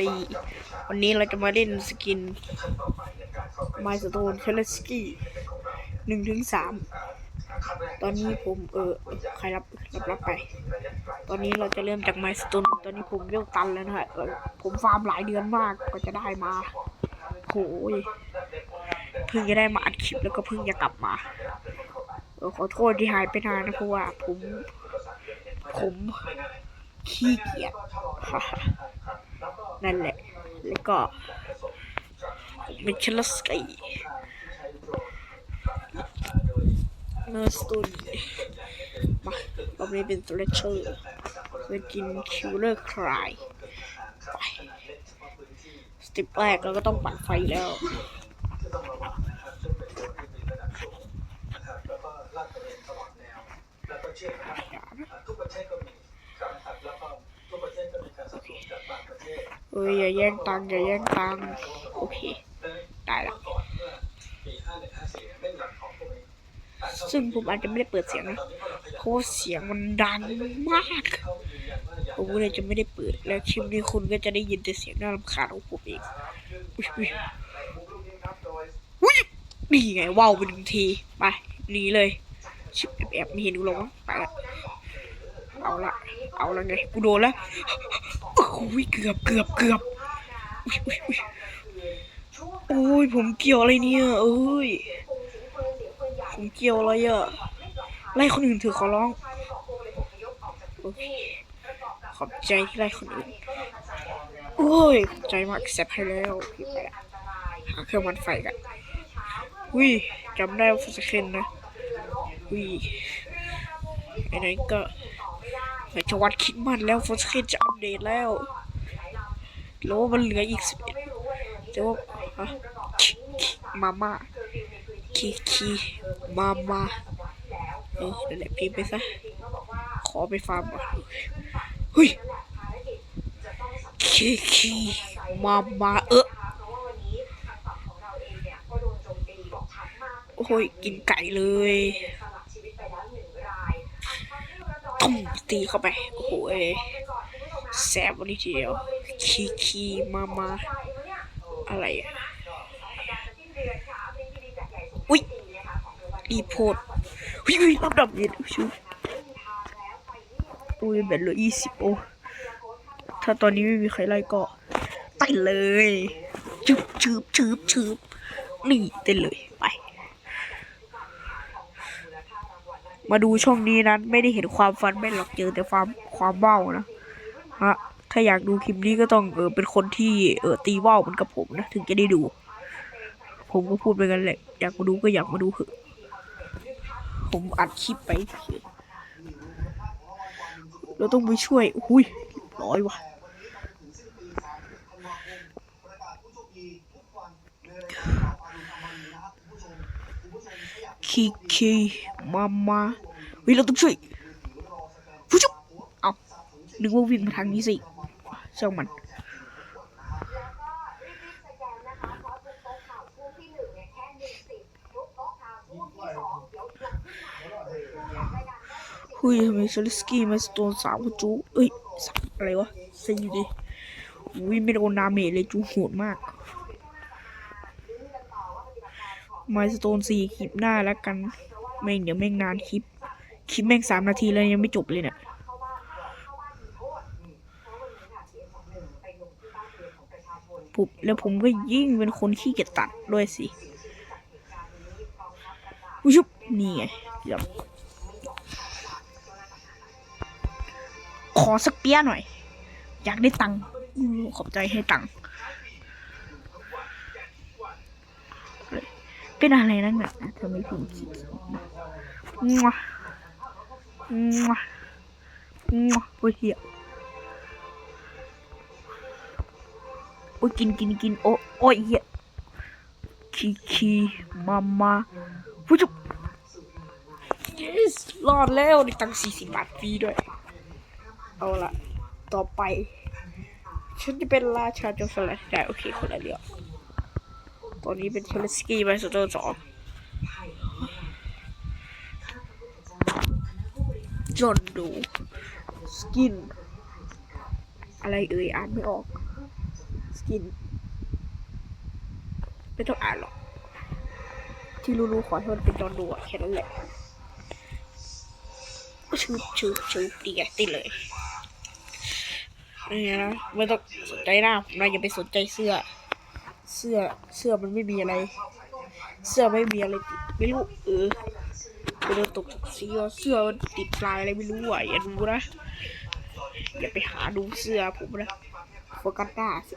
ตีวันนี้เราจะมาเล่นสกินไมสโตนเชลสกี้หนึ่งถึงสามตอนนี้ผมเออใครรับรับรับไป ตอนนี้เราจะเริ่มจากไมสโตนตอนนี้ผมเริ่มตันแล้วนะฮะผมฟาร์มหลายเดือนมากก็จะได้มาโหยเพิ่งจะได้มาอัดคลิปแล้วก็เพิ่งจะกลับมาเออขอโทษที่หายไปนานนะเพราะว่าผมผมขี้เกียจ นั่นแหละ แล้วก็มเป็นเชลสกีเนอร์สตูดมารอบนี้เป็นตัวเลเชอร์เป็นกินคิวเลอร์คลายไปสติปแรกเราก็ต้องปั่นไฟแล้ว เอ้ยอย่าแย่งตังอย่าแย่งตังโอเคได้ละซึ่งผมอาจจะไม่ได้เปิดเสียงนะเพราะเสียงมันดังมากผมเลยจะไม่ได้เปิดแล้วคลิปนี้คุณก็จะได้ยินแต่เสียงน่ารำคาญของผมเองอุ๊ยนี่ไงว้าวไปหนึ่งทีไปหนีเลยชิบแอบแอบไม่เห็นกูหรอกไปละเอาละเอาละไงกูโดนแล้ว อ้ยเกือบเกือบเกือบโอ้ยผมเกี่ยวอะไรเนี่ยเอ้ยผมเกี่ยวอะไรอะไล่คนอื่นเถอะขอร้องโอเคขอบใจที่ไล่คนอื่นโอ้ยใจมากแซบให้แล้วพี่ไปละหาเครื่องมันไฟกันวิจำได้ว่าฟสเคนนะวิไอ้นั้นก็ ในจังหวัดคิดมันแล้วฟสเคนจะอัปเดตแล้วแล้วมันเหลืออีกสิบเอ็ดแต่ว่ามาม่าคีคีมามาเออนั่นแหละพิมพ์ไปซะ ขอไปฟาร์มก่อนเฮ้ยคีคีมามาเออโอ้ยกินไก่เลย ตีเข้าไป โอ้โหแซบวันนี้ทีเดียว คีคีมามาอะไรอะอุ้ยรีโพดอุ้ยอุ้ยรับดับเย็นชูอุ้ยแบตเหลือยี่สิบโอถ้าตอนนี้ไม่มีใครไล่ก็เต้นเลย ชืบชืบชืบชืบนี่เต้นเลยไป มาดูช่องนี้นั้นไม่ได้เห็นความฟันไม่หรอกเจอแต่ความความเบ้านะฮะถ้าอยากดูคลิปนี้ก็ต้องเออเป็นคนที่เออตีว่าวเหมือนกับผมนะถึงจะได้ดู ผมก็พูดไปกันแหละ อยากมาดูก็อยากมาดูเถอะผมอัดคลิปไปเราต้องไปช่วยอุ้ยร้อยว่ะ คีคีมามาเฮ้ยเราต้องช่วยผู้ชุบเอานึกว่าวิ่งมาทางนี้สิช่างมันเฮ้ยทำไมเชลสกี้มาโดนสามกระจูเอ้ยอะไรวะสี่ดิวิไม่โดนดาเมจเลยจูโหดมาก มาสโตนสี่คลิปหน้าแล้วกัน แม่งเดี๋ยวแม่งนานคลิป คลิปแม่งสามนาทีแล้วยังไม่จบเลยเนี่ยปุ๊บแล้วผมก็ยิ่งเป็นคนขี้เกียจตัดด้วยสิอุยชุบนี่ไงเดี๋ยวขอสักเปี้ยหน่อย อยากได้ตังค์ขอบใจให้ตังค์ เป็นอะไรนั่นน่ะทำไมผมคิดงัวงัวงัวโอ้ยเหี้ยโอ้ยกินกินกินโอ้โอ้ยเหี้ยคีคีมามาผู้จุบ yes รอดแล้วได้ตังค์สี่สิบบาทฟรีด้วย เอาละต่อไป ฉันจะเป็นราชาโจรสลัดได้โอเค คนละเดียว ตอนนี้เป็นเชลสกี้ไบสเตอร์สองจนดูสกิน อะไรเอ่ยอ่านไม่ออกสกิน ไม่ต้องอ่านหรอก ที่รู้ๆขอให้มันเป็นตอนดูอะแค่นั้นแหละชืบชืบชืบดีไงติดเลยนี่นะไม่ต้องสนใจหน้าผมนะอย่าไปสนใจเสื้อ เสื้อเสื้อมันไม่มีอะไร เสื้อไม่มีอะไรติดไม่รู้เออไปโดนตกจากเสื้อเสื้อมันติดลายอะไรไม่รู้อะอย่าดูนะอย่าไปหาดูเสื้อผมนะโฟกัสหน้าสิ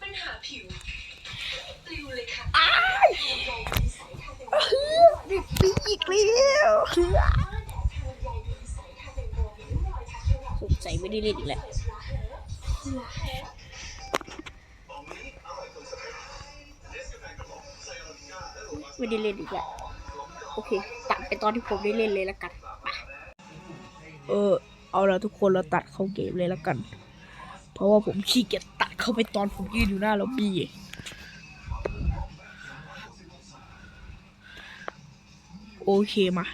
ปัญหาผิวปลิวเลยค่ะอ้ายนี่ปีอีกแล้วสงสัยไม่ได้เล่นอีกแล้ว ไม่ได้เล่นอีกแล้วโอเคตัดไปตอนที่ผมได้เล่นเลยแล้วกันไปเออ เอาละทุกคนเราตัดเข้าเกมเลยแล้วกัน เพราะว่าผมขี้เกียจตัดเข้าไปตอนผมยืนอยู่หน้าล็อบบี้โอเคมา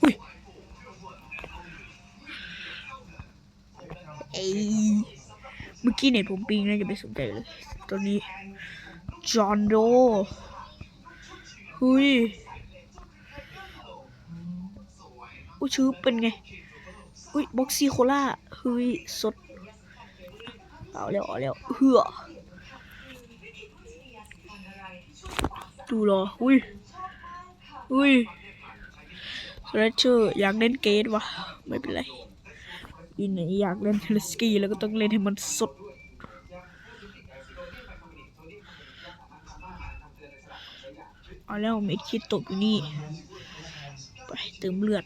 อุ้ยเอ้ยเมื่อกี้เน็ตผมปิงนะอย่าไปสนใจเลย ตอนนี้ จอห์นโด หุยอุ้ยชื่อเป็นไง อุ้ยบ็อกซี่โคล่าเฮ้ยสด เอาแล้วเอาแล้วเฮือดูรออุ้ยอุ้ยสแลชเชอร์อยากเล่นเกตวะไม่เป็นไรยินไหนอยากเล่นเทเลสกีแล้วก็ต้องเล่นให้มันสด เอาแล้วเม็ดคิดตกอยู่นี่ ไปเติมเลือด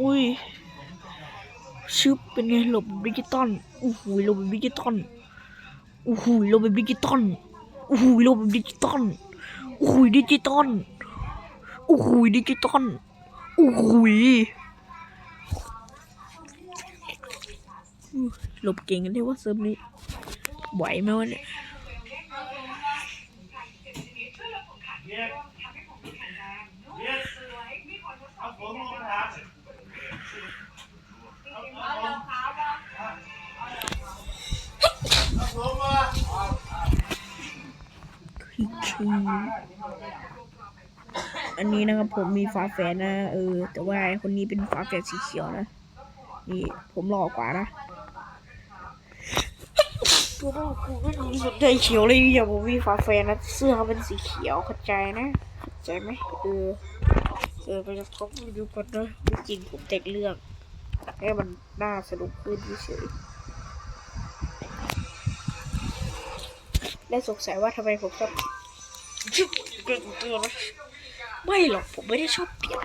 อุ้ยชึบเป็นไงหลบดิจิตอลอู้หูหลบดิจิตอลอู้หูหลบดิจิตอลอู้หูหลบดิจิตอลอู้หูดิจิตอลอู้หูดิจิตอลอู้หู หลบเก่งกันเลยว่าเซิร์ฟนี้ไหวไหมวะเนี่ยอันนี้นะครับผมมีฝาแฝดนะ เออ แต่ว่าคนนี้เป็นฝาแฝดสีเขียวนะ นี่ผมหล่อกว่านะ กูก็กูก็ดูสนใจเขียวเลยอย่าผมมีฝาแฝดนะเสื้อเขาเป็นสีเขียวเข้าใจนะเข้าใจไหมเออเออไปจะทบดูกันนะจริงผมแต่งเรื่องให้มันน่าสนุกขึ้นเฉยและสงสัยว่าทำไมผมชอบเกินตัวนะไม่หรอกผมไม่ได้ชอบเปลี่ยน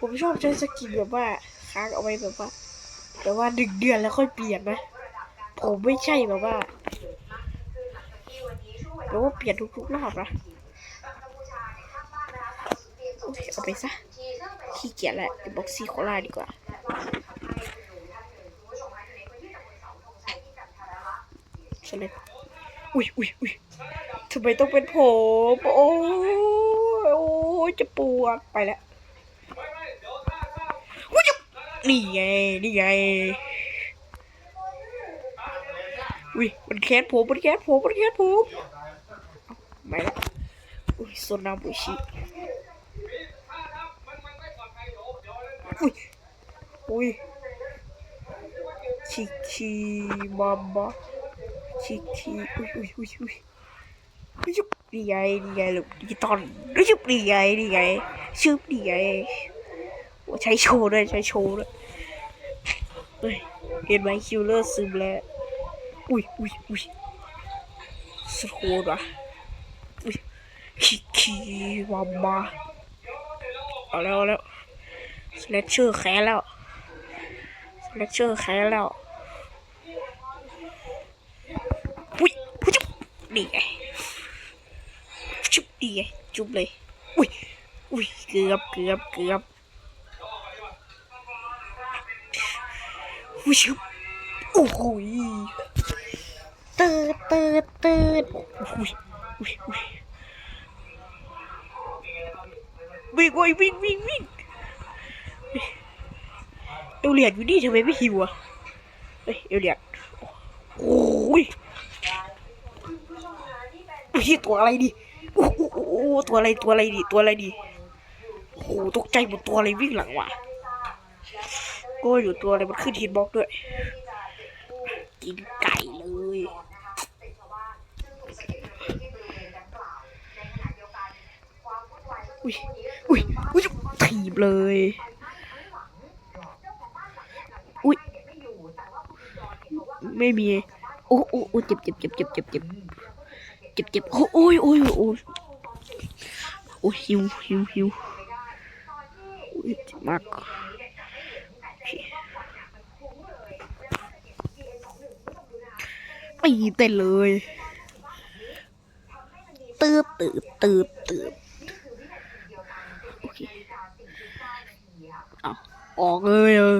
ผมชอบใช้สกินแบบว่าค้างเอาไว้แบบว่า แต่ว่าหนึ่งเดือนแล้วค่อยเปลี่ยนนะ ผมไม่ใช่แบบว่าแบบว่าเปลี่ยนทุกๆรอบนะโอเคเอาไปซะขี้เกียจแหละเดี๋ยวบ็อกซี่โคลาดีกว่าใช่เลยอุ้ยอุ้ยอุ้ยทำไมต้องเป็นผม โอ้โอ้จะปวดไปแล้วอุ้ยจะนี่ไง นี่ไง อุ้ยมันแคสผมมันแคสผมมันแคสผมไม่ละอุ้ยโซนาบุชิอุ้ยอุ้ยชิคิมามาชิคิอุ้ยอุ้ยอุ้ยอุ้ยชุบนี่ไงนี่ไงลูกดิจิตอลชุบนี่ไงนี่ไงชุบนี่ไงใช้โชว์ด้วยใช้โชว์ด้วยเฮ้ยเห็นไหมคิวเลอร์ซึมแล้ว อุ้ยอุ้ยอุ้ยสโคดว่ะอุ้ยคิคิวามาเอาแล้วเอาแล้วสเลชเชอร์แค้แล้วสเลชเชอร์แค้แล้วอุ้ยอุ้ยจุ๊บนี่ไงจุ๊บนี่ไงจุ๊บเลยอุ้ยอุ้ยเกือบเกือบเกือบอุ้ยชุบโอ้โหย ติร์ดติร์ดติร์ดอุ้ยอุ้ยอุ้ยวิ่งวิ่งวิ่งวิ่งเอลเลียดอยู่นี่ทำไมไม่หิวอะเฮ้ยเอลเลียดโอ้ยพี่ตัวอะไรดิโอ้โหโอ้ตัวอะไรตัวอะไรดิตัวอะไรดิโอ้โหตกใจหมดตัวอะไรวิ่งหลังว่ะโอ้ยอยู่ตัวอะไรมันขึ้นฮิตบล็อกด้วยกินไก่เลย อุ้ยอุ้ยอุ้ยถีบเลย อุ้ยไม่มี โอ้โอ้โอ้เจ็บเจ็บเจ็บเจ็บเจ็บเจ็บเจ็บเจ็บโอ้โอ้ยโอ้ยโอ้ยโอ้ยหิวหิวหิวอุ้ยเจ็บมากโอเคไปเต้นเลยตืบตืบตืบตืบ โอเคเออกเลยเออ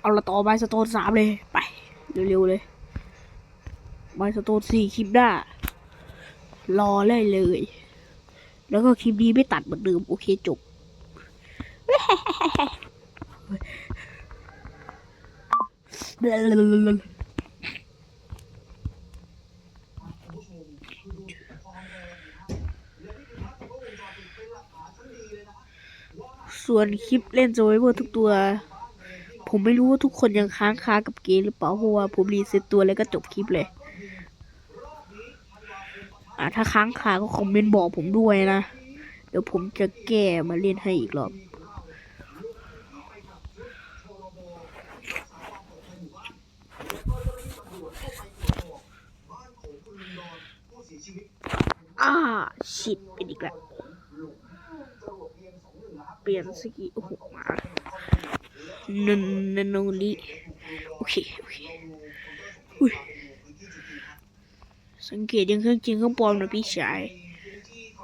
เอาละต่อไม้สโตนสามเลย ไป เร็วๆเลยไม้สโตนสี่คลิปหน้ารอเลยเลย แล้วก็คลิปนี้ไม่ตัดเหมือนเดิมโอเคจบ ส่วนคลิปเล่นโซเวอร์ทุกตัว ผมไม่รู้ว่าทุกคนยังค้างคากับเกมหรือเปล่าเพราะว่าผมรีเซ็ตตัวแล้วก็จบคลิปเลย อ่าถ้าค้างคาก็คอมเมนต์บอกผมด้วยนะ เดี๋ยวผมจะแก้มาเล่นให้อีกรอบอ่าชิดเป็นอีกแล้ว ลี่ยนสกีโอ้โหมานันนนโนลีโอเค โอเคอุ้ยสังเกตยังเครื่องจริงเครื่องปลอมนะพี่ชาย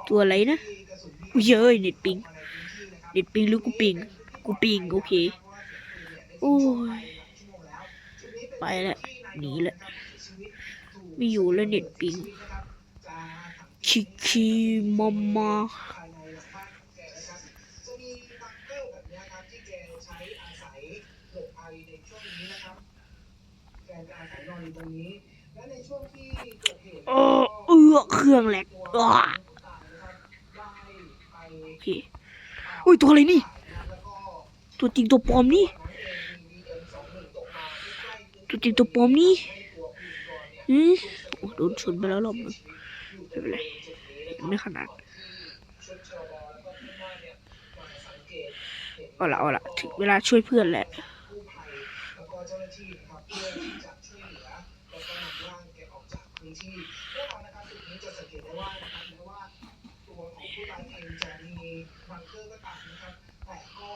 ตัวอะไรนะอุ้ยอ้ยเน็ตปิง เน็ตปิงหรือกูปิง กูปิง โอเค โอ้ย ไปล้วหนีล้วไม่อยู่แล้วเน็ตปิงคิคิมามา เออเออเครื่องแหลกอ่าโอเคอุ้ยตัวอะไรนี่ ตัวจริงตัวปลอมนี่ ตัวจริงตัวปลอมนี่อืมโอ้โดนชนไปแล้วรอบนึงไม่เป็นไรไม่ขนาดเอาละเอาละถึงเวลาช่วยเพื่อนแหละ เพื่อที่จะช่วยเหลือแล้วก็นำร่างแกออกจากพื้นที่เแน่อนอนนะครับจุดนี้จะสังเกตได้ว่านะครับแม้ว่าตัวของผู้ตายเองจะมีบังเกอร์ก็ตามนะครับ แต่ก็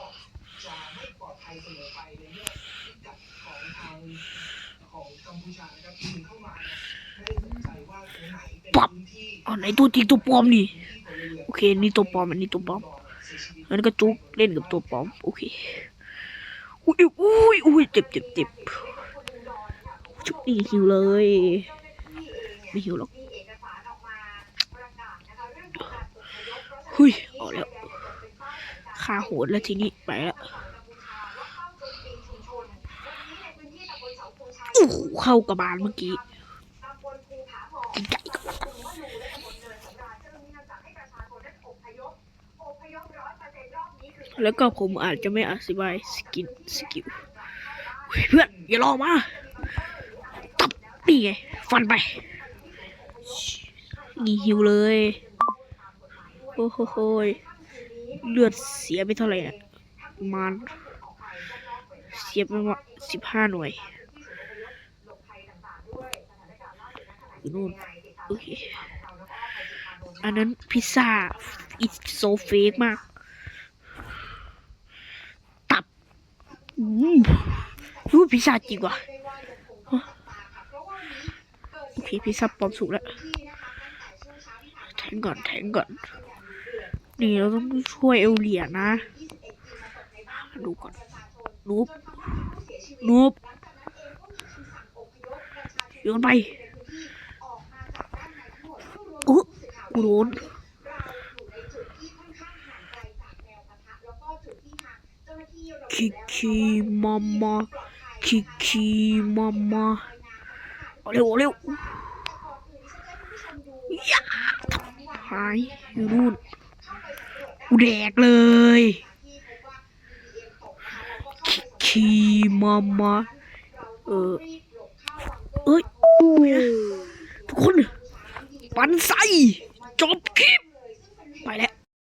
จะไม่ปลอดภัยเสมอไปในเมื่อพิกัดของทางของกัมพูชานะครับยิงเข้ามาะไม่สนใจว่าตรงไหนปั๊บที่อ๋อไหนตัวจริงตัวปลอมนี่โอเคนี่ตัวปลอมอันนี้ตัวปลอมอันนี้ก็จุกเล่นกับตัวปลอมโอเคอุ้ยอุ้ยอุ้ยเจ็บเจ็บเจ็บ จุกนี่หิวเลย ไม่หิวหรอกเฮ้ยเอาแล้วขาโหดแล้วทีนี้ไปแล้วโอ้โหเข้ากระบาลเมื่อกี้กินไก่แล้วก็ผมอาจจะไม่อธิบายสกินสกิลเพื่อนอย่ารอมา นี่ไง ฟันไปนี่หิวเลย โอ้โหเลือดเสียไปเท่าไหร่อะมาณเสียไปว่าสิบห้าหน่วยนู่นโอเค อันนั้นพิซซ่าอิตโซเฟกมาก ตับอืมรู้พิซซ่าจริงว่ะ คพิซซ่าปอมสุกแล้วแทงก่อนแทงก่อน นี่เราต้องช่วยเอลเลียนะ ดูก่อนนูบนูบโยนไปอู้กูโดนคิคิมามาคิคิมามาเร็วเร็ว หายอยู่นู่นกูแดกเลยคิคิมามาเออเอ้ยทุกคน ปันไซจบคลิป ไปแล้ว